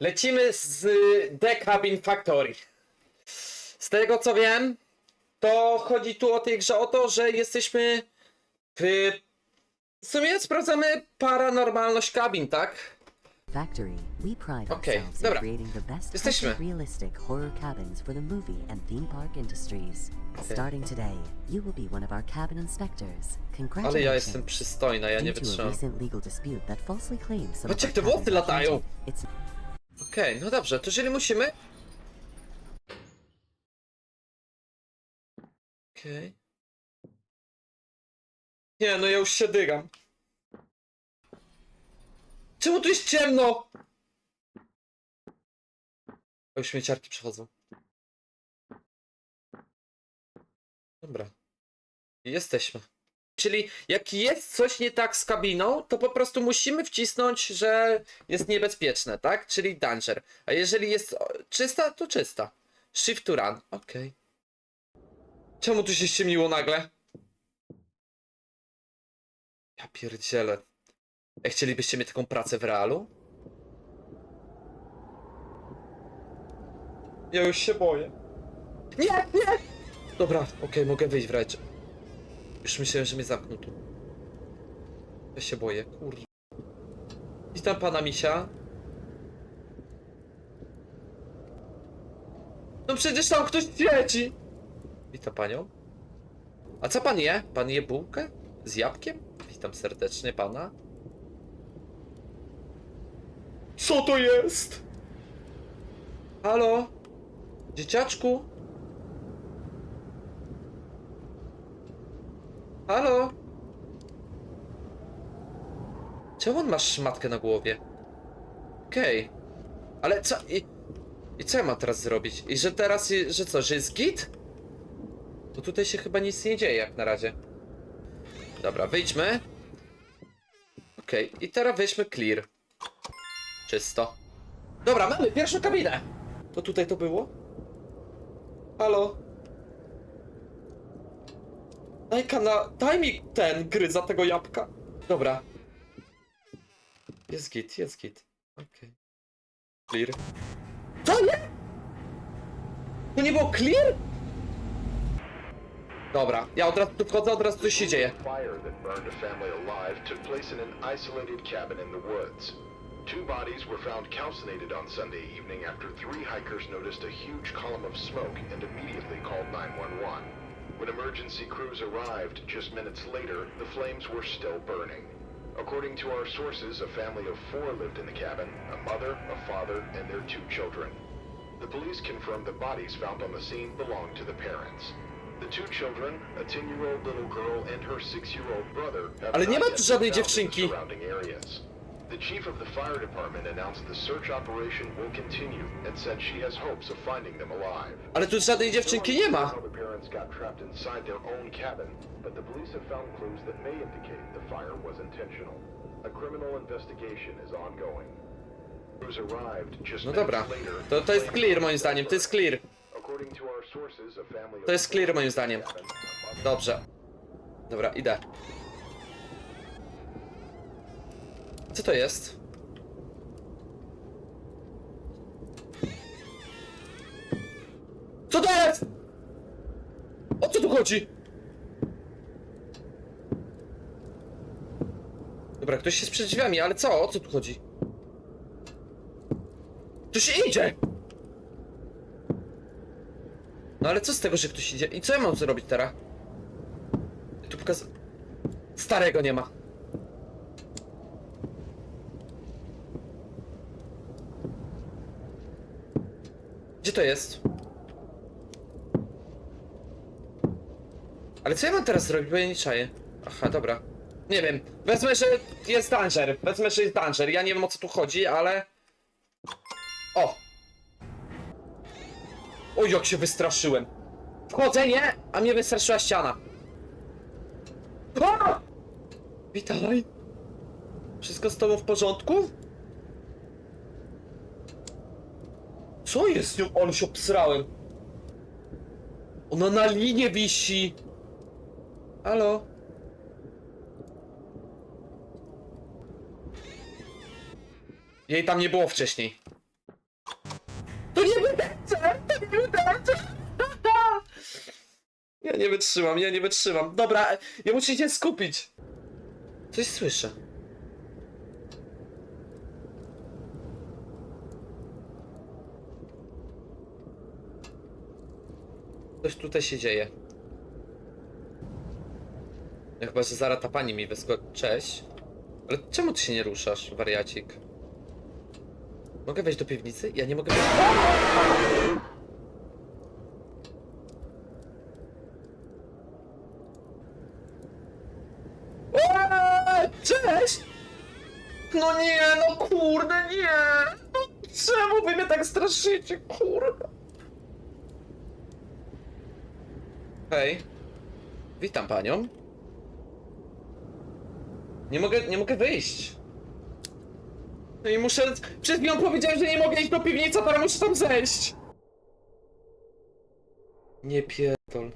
Lecimy z The Cabin Factory. Z tego co wiem, to chodzi tu o tej grze o to, że jesteśmy w... W sumie sprawdzamy paranormalność kabin, tak? Factory, we pride Okej, ourselves dobra. in creating the best Jesteśmy. realistic horror cabins for the movie and theme park industries. Starting today, you will be one of our cabin inspectors. Congratulations. Ale ja jestem przystojna, ja nie Due to a wytrzymam. recent legal dispute that falsely claims some of Patrzcie, our jak te włosy cabins are latają. It's Okej, no dobrze, to jeżeli musimy... Okej. Nie, no ja już się dygam. Czemu tu jest ciemno? O, już śmieciarki przechodzą. Dobra. Jesteśmy. Czyli jak jest coś nie tak z kabiną, to po prostu musimy wcisnąć, że jest niebezpieczne, tak? Czyli danger. A jeżeli jest czysta, to czysta. Shift to run. Okej. Czemu tu się ściemniło nagle? Ja pierdzielę. Ej, chcielibyście mieć taką pracę w realu? Ja już się boję. Nie, nie! Dobra, okej, mogę wyjść wręcz. Już myślałem, że mnie zamknął tu. Ja się boję, kurde. Witam pana misia. No przecież tam ktoś świeci! Witam panią. A co pan je? Pan je bułkę? Z jabłkiem? Witam serdecznie pana. Co to jest? Halo? Dzieciaczku? Halo? Czemu on ma szmatkę na głowie? Okej. Ale co... I, I co ja mam teraz zrobić? I że teraz... i- Że co, że jest git? Bo tutaj się chyba nic nie dzieje jak na razie. Dobra, wyjdźmy. Okej, i teraz weźmy clear. Czysto. Dobra, mamy pierwszą kabinę! To tutaj to było? Halo? Daj kana... Daj mi ten gryza tego jabłka. Dobra. Jest git, jest git. Okej. Clear. Co nie? To nie było clear? Dobra, ja od razu tu wchodzę, od razu coś się dzieje. fire that burned a family alive took place in an isolated cabin in the woods. Two bodies were found calcinated on Sunday evening after three hikers noticed a huge column of smoke and immediately called 911. When emergency crews arrived just minutes later, the flames were still burning. According to our sources, a family of four lived in the cabin, a mother, a father, and their two children. The police confirmed the bodies found on the scene belonged to the parents. The two children, a 10-year-old little girl and her 6-year-old brother, have Ale nie ma tu żadnej found in the dziewczynki. surrounding areas. The chief of the fire department announced the search operation will continue and said she has hopes of finding them alive. Ale tu żadnej dziewczynki nie ma. The parents got trapped inside their own cabin, but the police have found clues that may indicate the fire was intentional. A criminal investigation is ongoing. Crews arrived just No dobra. To, to jest clear moim zdaniem, to jest clear. According to our sources, a family To jest clear moim zdaniem. Dobrze. Dobra, idę. Co to jest? Co to jest? O co tu chodzi? Dobra, ktoś jest przed drzwiami, ale co? O co tu chodzi? Tu się idzie! No ale co z tego, że ktoś idzie? I co ja mam zrobić teraz? Tu pokaz... Starego nie ma. To jest? Ale co ja mam teraz zrobić, bo ja nie czaję. Aha, dobra. Nie wiem. Wezmę, że jest danger. Wezmę, że jest danger. Ja nie wiem o co tu chodzi, ale... O! Oj, jak się wystraszyłem. Wchodzę, nie? A mnie wystraszyła ściana. A! Witaj. Wszystko z tobą w porządku? Co jest z nią? On się obsrałem. Ona na linie wisi. Halo? Jej tam nie było wcześniej. To nie wydęce! To nie wydęce! Ja nie wytrzymam, ja nie wytrzymam. Dobra, ja muszę się skupić. Coś słyszę. Coś tutaj się dzieje. No chyba, że zaraz ta pani mi wyskoczy. Cześć. Ale czemu ty się nie ruszasz, wariacik? Mogę wejść do piwnicy? Ja nie mogę wejść. Eee, Cześć! No nie, no kurde, nie! No czemu wy mnie tak straszycie, kurde? Hej. Witam panią. Nie mogę, nie mogę wyjść. No i muszę... Przed chwilą powiedziałem, że nie mogę iść do piwnicy, a teraz muszę tam zejść. Nie pierdol.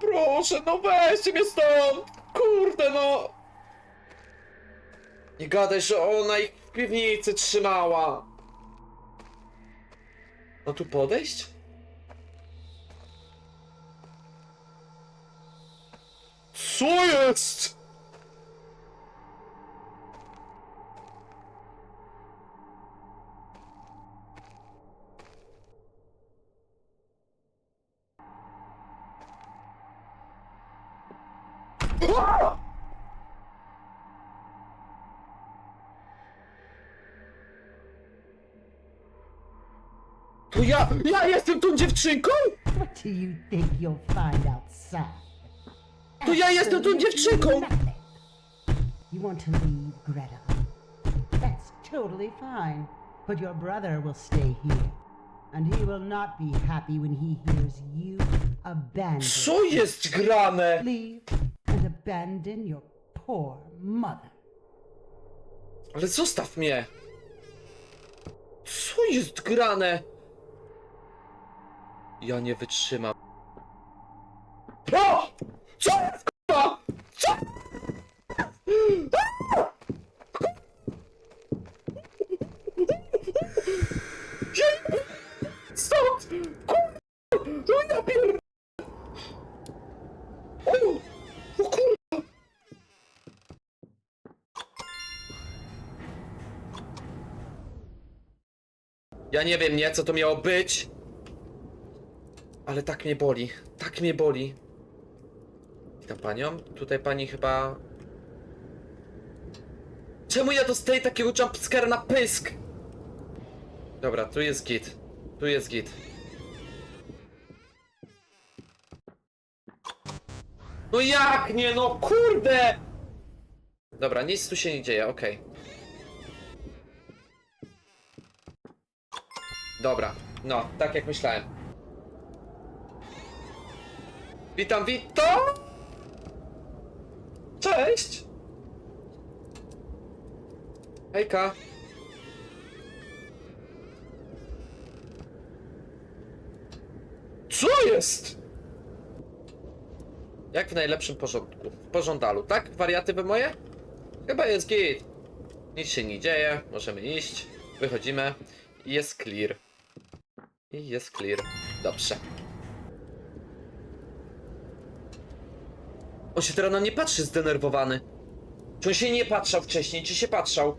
Proszę, no weźcie mnie stąd! Kurde, no! Nie gadaj, że ona ich w piwnicy trzymała! No tu podejść? Co jest? To ja, ja jestem tą dziewczynką? What do you think you'll find outside? To ja jestem tą dziewczynką! You want to leave, Greta? That's totally fine. But your brother will stay here. And he will not be happy when he hears you abandon. Co jest grane? Leave and abandon your poor mother. Ale zostaw mnie! Co jest grane? Ja nie wytrzymam. O! Co jest k***a? Co? Stąd! No ja pier... O! O kur... Ja nie wiem, nie, co to miało być. Ale tak mnie boli. Tak mnie boli. Witam panią. Tutaj pani chyba... Czemu ja dostaję takiego jumpscare'a na pysk? Dobra, tu jest git. Tu jest git. No jak nie, no kurde! Dobra, nic tu się nie dzieje, okej. Dobra, no, tak jak myślałem. Witam, witam! Cześć! Hejka! Co jest? Jak w najlepszym porządku. W pożądalu, tak? Wariaty wy moje? Chyba jest git. Nic się nie dzieje, możemy iść. Wychodzimy. I jest clear. I jest clear. Dobrze. On się teraz na mnie patrzy zdenerwowany. Czy on się nie patrzał wcześniej, czy się patrzał?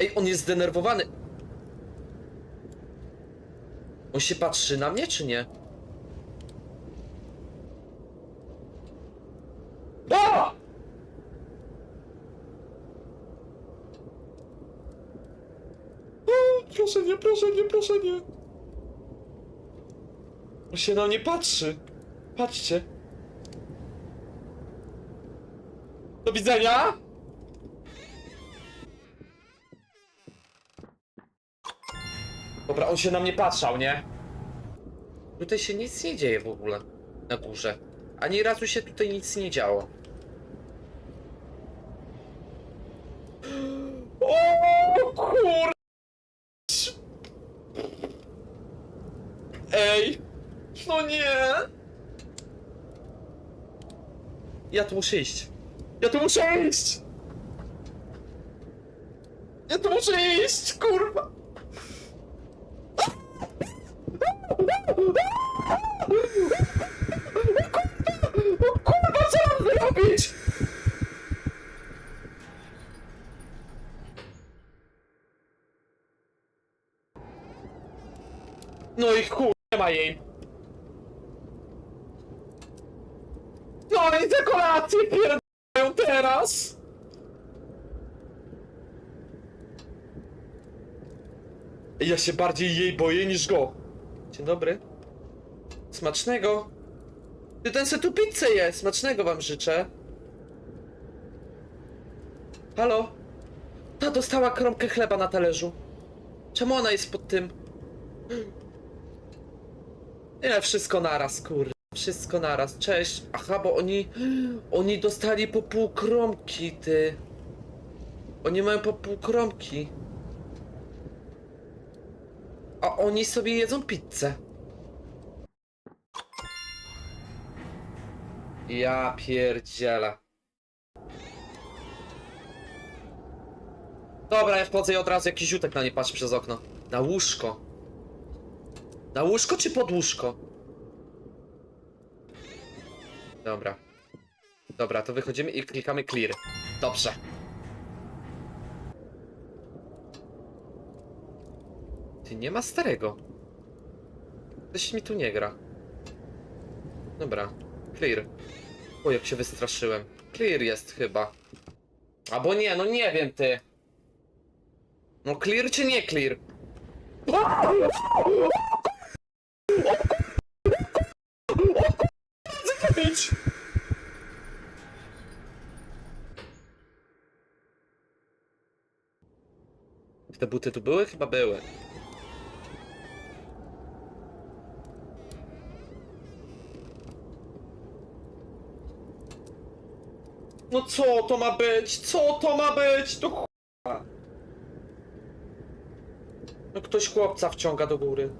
Ej, on jest zdenerwowany. On się patrzy na mnie, czy nie? A! O, proszę nie, proszę nie, proszę nie. On się na mnie patrzy. Patrzcie. Do widzenia. Dobra, on się na mnie patrzał, nie? Tutaj się nic nie dzieje w ogóle. Na górze. Ani razu się tutaj nic nie działo. O kur... Ej! No nie! Ja tu muszę iść. Ja tu muszę iść! Ja tu muszę iść, kurwa! O kurwa, co mam zrobić? No i chuj, nie ma jej. No i te kolacje pierdolą teraz! Ja się bardziej jej boję niż go. Dzień dobry. Smacznego. Ty ten se tu pizzę je. Smacznego wam życzę. Halo? Ta dostała kromkę chleba na talerzu. Czemu ona jest pod tym? Nie, wszystko naraz, kur... Wszystko naraz. Cześć. Aha, bo oni... Oni dostali po pół kromki, ty. Oni mają po pół kromki. A oni sobie jedzą pizzę. Ja pierdzielę. Dobra, ja wchodzę i od razu jakiś ziutek na nie patrzy przez okno. Na łóżko. Na łóżko czy pod łóżko? Dobra. Dobra, to wychodzimy i klikamy clear. Dobrze. Ty nie ma starego. Coś mi tu nie gra. Dobra. Clear. O, jak się wystraszyłem. Clear jest chyba. Albo nie, no nie wiem ty. No clear czy nie clear? Te buty tu były? Chyba były. No co to ma być? Co to ma być? To ch**a. No ktoś chłopca wciąga do góry.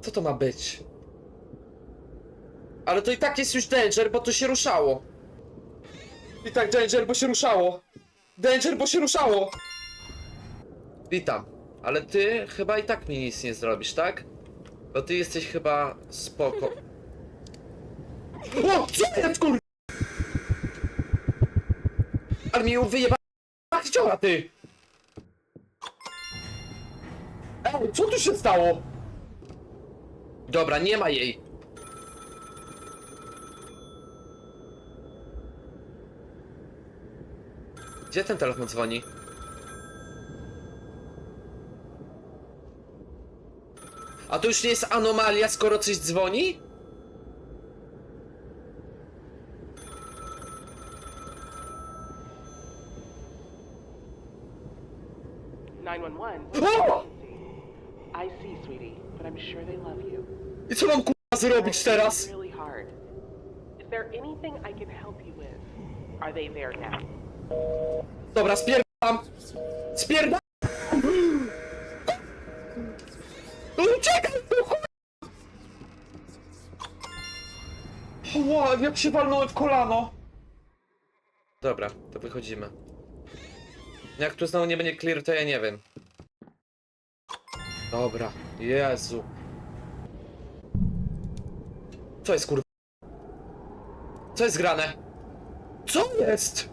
Co to ma być? Ale to i tak jest już danger, bo to się ruszało. I tak danger, bo się ruszało. Danger, bo się ruszało. Witam. Ale ty chyba i tak mi nic nie zrobisz, tak? Bo ty jesteś chyba spoko. O! Co jest kur... Ale mi ją wyjeba... chciała ty! Ej, co tu się stało? Dobra, nie ma jej. Gdzie ten telefon dzwoni? A to już nie jest anomalia, skoro coś dzwoni? One! I see, sweetie, but I'm sure they love you. I co mam kurwa zrobić teraz? Really hard. Is there anything I can help you with? Are they there now? Dobra, spierdam! Spierdam! Uciekaj! do chuja! Ła, jak się walnąłem w kolano! Dobra, to wychodzimy. Jak tu znowu nie będzie clear, to ja nie wiem. Dobra, Jezu. Co jest kurwa? Co jest grane? Co jest?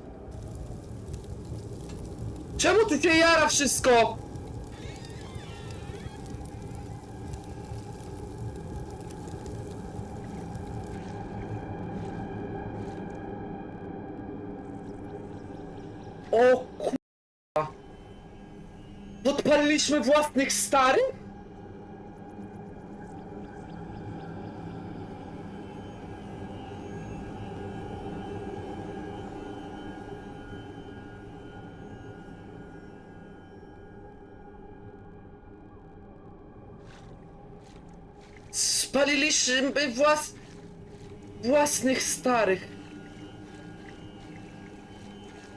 Czemu ty się jara wszystko? O. Podpaliliśmy własnych starych? Spaliliśmy włas... własnych starych.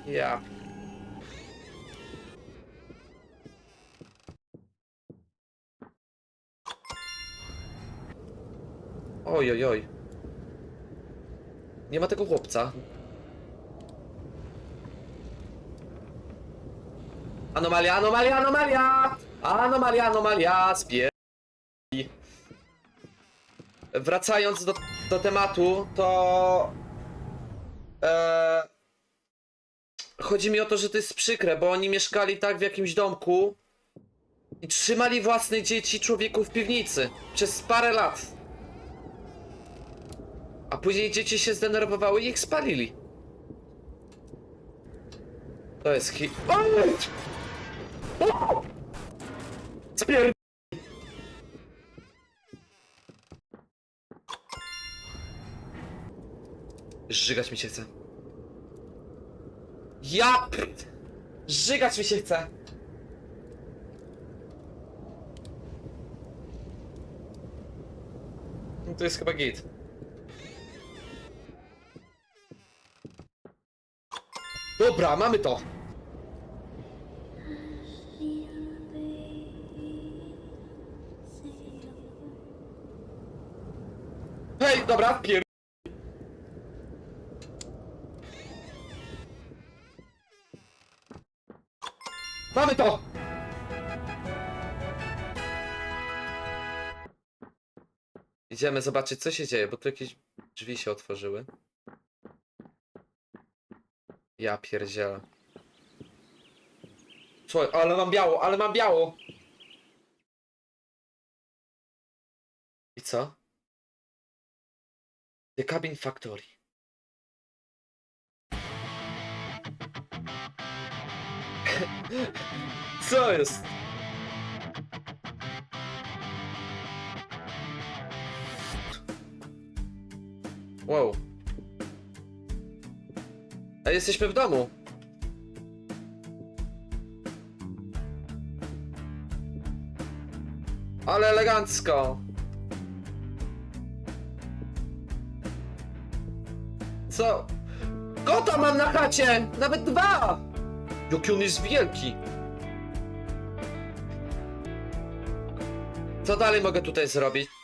Ja. Oj, oj, oj. Nie ma tego chłopca. Anomalia, anomalia, anomalia! Anomalia, anomalia, spier... Wracając do, do tematu, to... E, chodzi mi o to, że to jest przykre, bo oni mieszkali tak w jakimś domku i trzymali własne dzieci człowieku w piwnicy przez parę lat. A później dzieci się zdenerwowały i ich spalili. To jest hi... O! Spier... Żygać mi się chce. Ja... Żygać mi się chce. No to jest chyba git. Dobra, mamy to. Hej, dobra, pier... Mamy to! Idziemy zobaczyć, co się dzieje, bo tu jakieś drzwi się otworzyły. Ja pierdzielę. Co? Ale mam biało, ale mam biało! I co? The Cabin Factory. Co jest? Wow. A jesteśmy w domu. Ale elegancko. Co? Kota mam na chacie! Nawet dwa! Jaki on jest wielki! Co dalej mogę tutaj zrobić?